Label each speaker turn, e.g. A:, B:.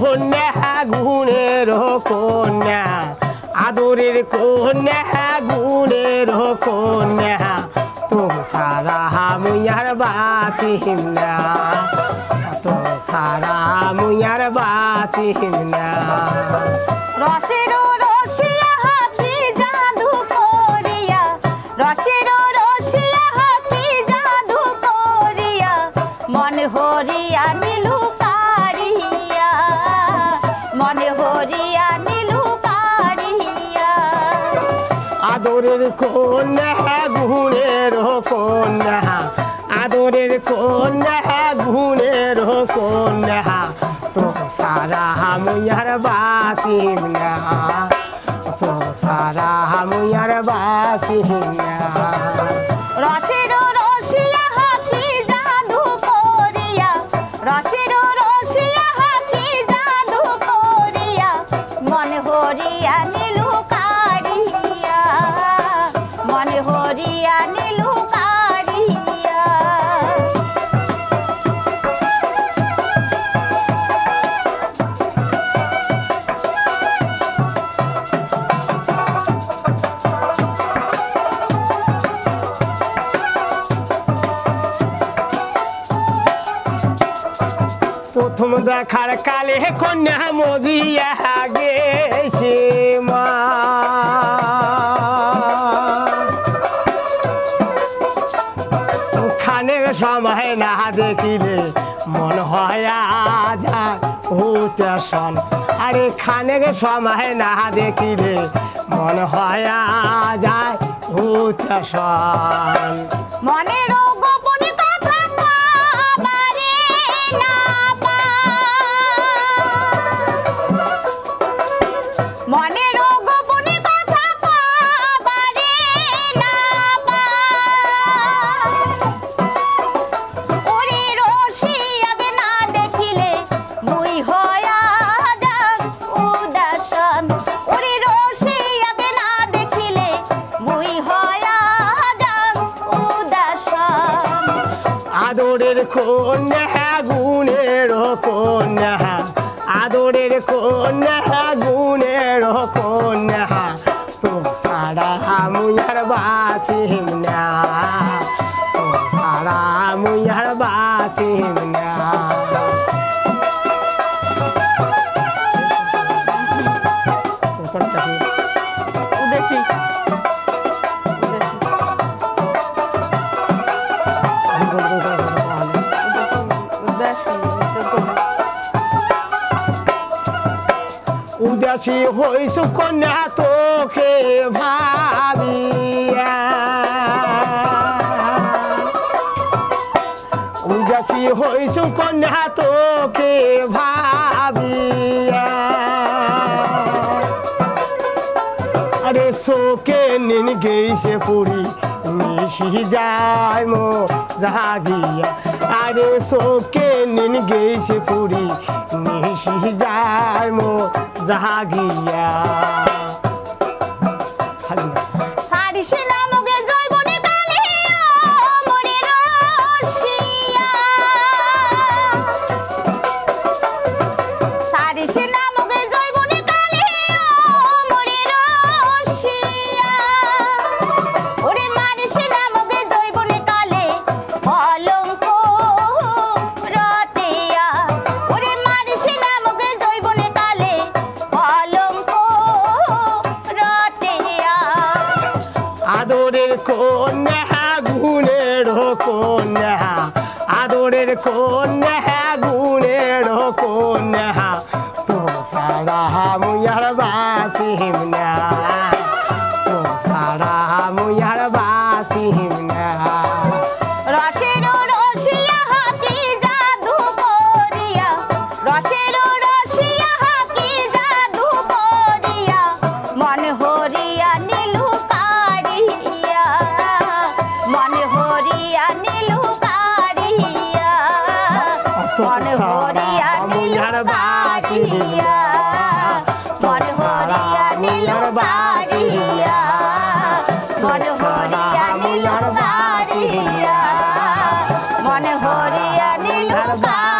A: কন্যা, গুণের কন্যা। আদরের কন্যা, গুণের কন্যা। তো সারা মুয়ার বাতি না। তো সারা বাতি না।
B: রসের রসিয়া হরিয়া নীলু কারিয়া
A: আদরের কন্যা গুণের কন্যা। আদরের কন্যা গুণের কন্যা। তো সারা মুয়ার বাতি না। তো সারা মুয়ার বাতি না।
B: রসের হরিয়া নীলু
A: প্রথম দেখার কালে কন্যা মদিয়া গেছে মা। খানের সময় না দেখিলে মন হয় আজা হতে শন আরে খানের সময় না দেখিলে মন হয় যায় হতে শন
B: মনের
A: আদরের কন্যা, গুণের কন্যা। আদরের কন্যা, গুণের কন্যা। তো সারা মুয়ার বাসিম না। তো সারা মুয়ার বাসিম না। উদাসী হইছু কন্যা তোকে ভাবিয়া। উদাসী হইছু কন্যা তোকে ভাবিয়া। আরে শোকে নিন গেছে পুরি, মিশি যায় মো জাগিয়া। আরে শোকে নিন গেছে পুরি জাগিয়া কন্যা আদরের কন্যা গুণের কন্যা। তো সারা মুয়ার বাসিম না তো সারা মুয়ার বাসিম
B: হরিয়া নীলর বাড়িয়া মন হরিয়া নীলর বাড়িয়া মন হরিয়া নীলর বাড়িয়া মন হরিয়া নীলর বাড়িয়া